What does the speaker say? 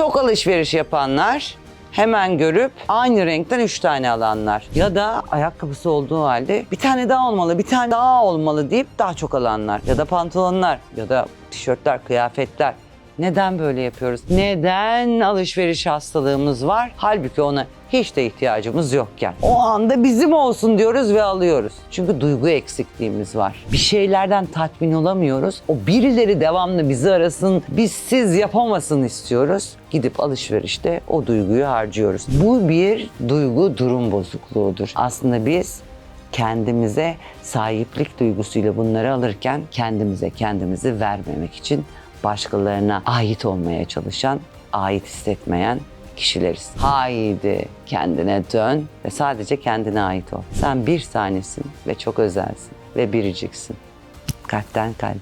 Çok alışveriş yapanlar hemen görüp aynı renkten üç tane alanlar. Ya da ayakkabısı olduğu halde bir tane daha olmalı, bir tane daha olmalı deyip daha çok alanlar. Ya da pantolonlar ya da tişörtler, kıyafetler. Neden böyle yapıyoruz? Neden alışveriş hastalığımız var? Halbuki ona hiç de ihtiyacımız yokken. O anda bizim olsun diyoruz ve alıyoruz. Çünkü duygu eksikliğimiz var. Bir şeylerden tatmin olamıyoruz. O birileri devamlı bizi arasın, biz siz yapamasın istiyoruz. Gidip alışverişte o duyguyu harcıyoruz. Bu bir duygu durum bozukluğudur. Aslında biz kendimize sahiplik duygusuyla bunları alırken kendimize kendimizi vermemek için başkalarına ait olmaya çalışan, ait hissetmeyen kişileriz. Haydi kendine dön ve sadece kendine ait ol. Sen bir tanesin ve çok özelsin ve biriciksin. Kalpten kalbe.